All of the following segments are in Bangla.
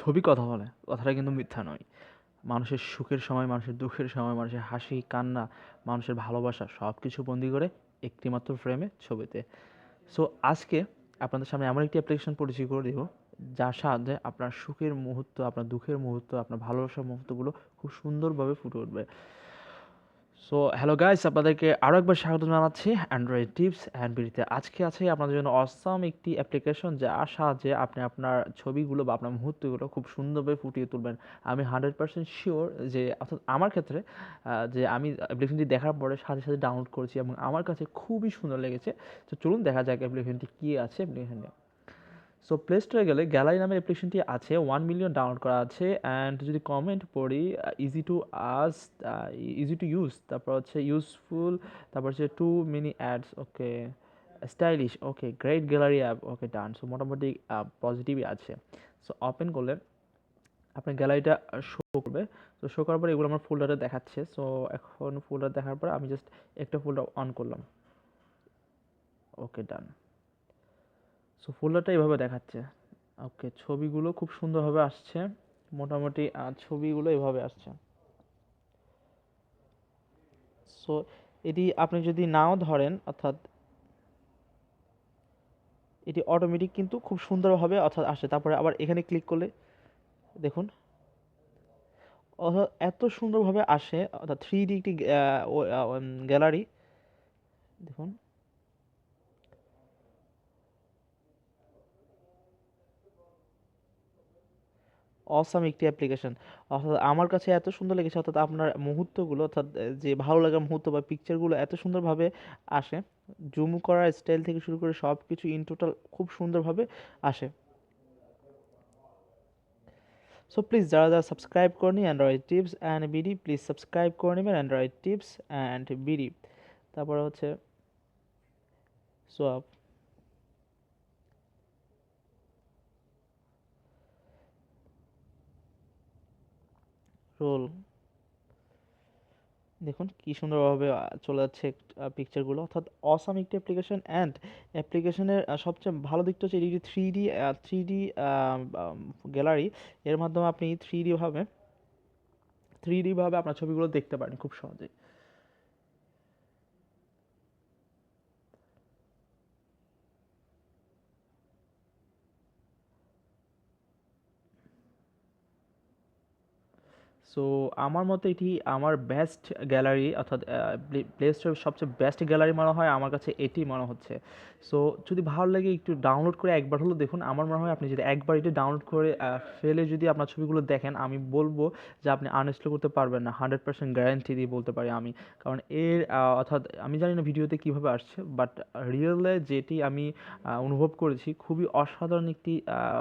ছবি কথা বলে, কথাটা কিন্তু মিথ্যা নয়। মানুষের সুখের সময়, মানুষের দুঃখের সময়, মানুষের হাসি, কান্না, মানুষের ভালোবাসা সব কিছু বন্দি করে একটিমাত্র ফ্রেমে ছবিতে। সো আজকে আপনাদের সামনে এমন একটি অ্যাপ্লিকেশন পরিচয় করে দিব, যার সাহায্যে আপনার সুখের মুহূর্ত, আপনার দুঃখের মুহূর্ত, আপনার ভালোবাসার মুহূর্তগুলো খুব সুন্দরভাবে ফুটে উঠবে। সো হ্যালো গাইস, আপনাদেরকে আরও একবার স্বাগত জানাচ্ছি অ্যান্ড্রয়েড টিপস অ্যান্ড বিডিতে আজকে আছে আপনাদের জন্য অসাম একটি অ্যাপ্লিকেশন যার সাহায্যে আপনি আপনার ছবিগুলো বা আপনার মুহূর্তগুলো খুব সুন্দরভাবে ফুটিয়ে তুলবেন। আমি হান্ড্রেড পার্সেন্ট শিওর যে, অর্থাৎ আমার ক্ষেত্রে যে আমি অ্যাপ্লিকেশনটি দেখার পরে সাথে সাথে ডাউনলোড করেছি এবং আমার কাছে খুবই সুন্দর লেগেছে। তো চলুন দেখা যাক অ্যাপ্লিকেশনটি কী আছে। অ্যাপ্লিকেশনে সো প্লে স্টোরে গেলে গ্যালারি নামের অ্যাপ্লিকেশনটি আছে ওয়ান মিলিয়ন ডাউনলোড করা আছে অ্যান্ড যদি কমেন্ট পড়ি easy to us easy to use তারপর হচ্ছে ইউজফুল তারপর হচ্ছে too many ads okay stylish okay great gallery app okay done so মোটামুটি পজিটিভই আছে। সো ওপেন করলে আপনার গ্যালারিটা শো করবে। তো শো করার পরে এগুলো আমার ফোল্ডারে দেখাচ্ছে। সো এখন ফোল্ডার দেখার পর আমি জাস্ট একটা ফোল্ডার অন করলাম। ওকে ডান সো ফোল্ডারটা এইভাবে দেখাচ্ছে। ওকে ছবিগুলো খুব সুন্দরভাবে আসছে। মোটামুটি ছবিগুলো এভাবে আসছে। সো এটি আপনি যদি নাও ধরেন, অর্থাৎ এটি অটোমেটিক কিন্তু খুব সুন্দরভাবে অর্থাৎ আসে তারপরে আবার এখানে ক্লিক করলে, দেখুন, অর্থাৎ এত সুন্দরভাবে আসে, অর্থাৎ থ্রি ডি একটি গ্যালারি দেখুন। অসাম একটি অ্যাপ্লিকেশন অর্থাৎ আমার কাছে এত সুন্দর লেগেছে, অর্থাৎ আপনার মুহূর্তগুলো, অর্থাৎ যে ভালো লাগার মুহূর্ত বা পিকচারগুলো এত সুন্দরভাবে আসে জুম করার স্টাইল থেকে শুরু করে সব কিছু ইন টোটাল খুব সুন্দরভাবে আসে। সো প্লিজ যারা যারা সাবস্ক্রাইব করেনি android tips and BD please subscribe করে নেবেন অ্যান্ড্রয়েড টিপস অ্যান্ড বিডি তারপরে হচ্ছে সোয়াপ রোল দেখুন কী সুন্দরভাবে চলে যাচ্ছে পিকচারগুলো অর্থাৎ অসাম একটি অ্যাপ্লিকেশান অ্যান্ড অ্যাপ্লিকেশনের সবচেয়ে ভালো দিকটা হচ্ছে এটি three D three D gallery এর মাধ্যমে আপনি থ্রি ডিভাবে থ্রি ডিভাবে আপনার ছবিগুলো দেখতে পারেন খুব সহজেই। সো আমার মতে এটি আমার বেস্ট গ্যালারি অর্থাৎ প্লে স্টোরের সবচেয়ে বেস্ট গ্যালারি মনে হয় আমার কাছে এটি মনে হচ্ছে। সো যদি ভালো লাগে একটু ডাউনলোড করে একবার হলো দেখুন, আমার মনে হয় আপনি যদি একবার এটি ডাউনলোড করে ফেলে যদি আপনার ছবিগুলো দেখেন, আমি বলব যে আপনি আনইনস্টল করতে পারবেন না হান্ড্রেড পার্সেন্ট গ্যারান্টি দিয়ে বলতে পারি আমি। কারণ এর অর্থাৎ, আমি জানি না ভিডিওতে কীভাবে আসছে বাট রিয়েলে যেটি আমি অনুভব করেছি, খুবই অসাধারণ একটি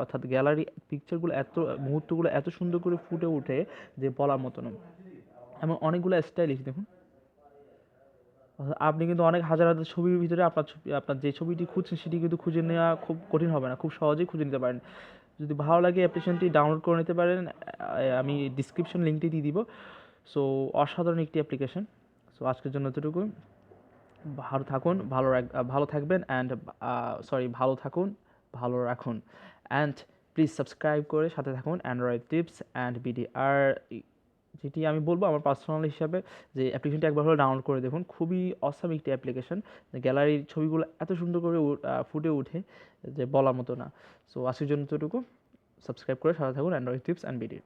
অর্থাৎ গ্যালারি পিকচারগুলো এত, মুহূর্তগুলো এত সুন্দর করে ফুটে ওঠে যে বলার মতো না। এবং অনেকগুলো স্টাইলিশ দেখুন। আপনি কিন্তু অনেক হাজার হাজার ছবির ভিতরে আপনার ছবি, আপনার যে ছবিটি খুঁজছেন, সেটি কিন্তু খুঁজে নেওয়া খুব কঠিন হবে না, খুব সহজেই খুঁজে নিতে পারেন। যদি ভালো লাগে অ্যাপ্লিকেশনটি ডাউনলোড করে নিতে পারেন। আমি ডিসক্রিপশন লিঙ্কটি দিয়ে দিব। সো অসাধারণ একটি অ্যাপ্লিকেশন সো আজকের জন্য এতটুকু ভালো থাকুন, ভালো রাখ- ভালো থাকবেন অ্যান্ড সরি ভালো থাকুন, ভালো রাখুন। অ্যান্ড প্লিজ সাবস্ক্রাইব করে সাথে থাকুন অ্যান্ড্রয়েড টিপস অ্যান্ড বিডি আর যেটি আমি বলব আমার পার্সোনাল হিসাবে যে অ্যাপ্লিকেশনটি একবার হলে ডাউনলোড করে দেখুন। খুবই অসাম একটি অ্যাপ্লিকেশন গ্যালারির ছবিগুলো এত সুন্দর করে ফুটে ওঠে যে বলার মতো না। সো আজকের জন্য তোটুকু সাবস্ক্রাইব করে সাথে থাকুন অ্যান্ড্রয়েড টিপস অ্যান্ড বিডি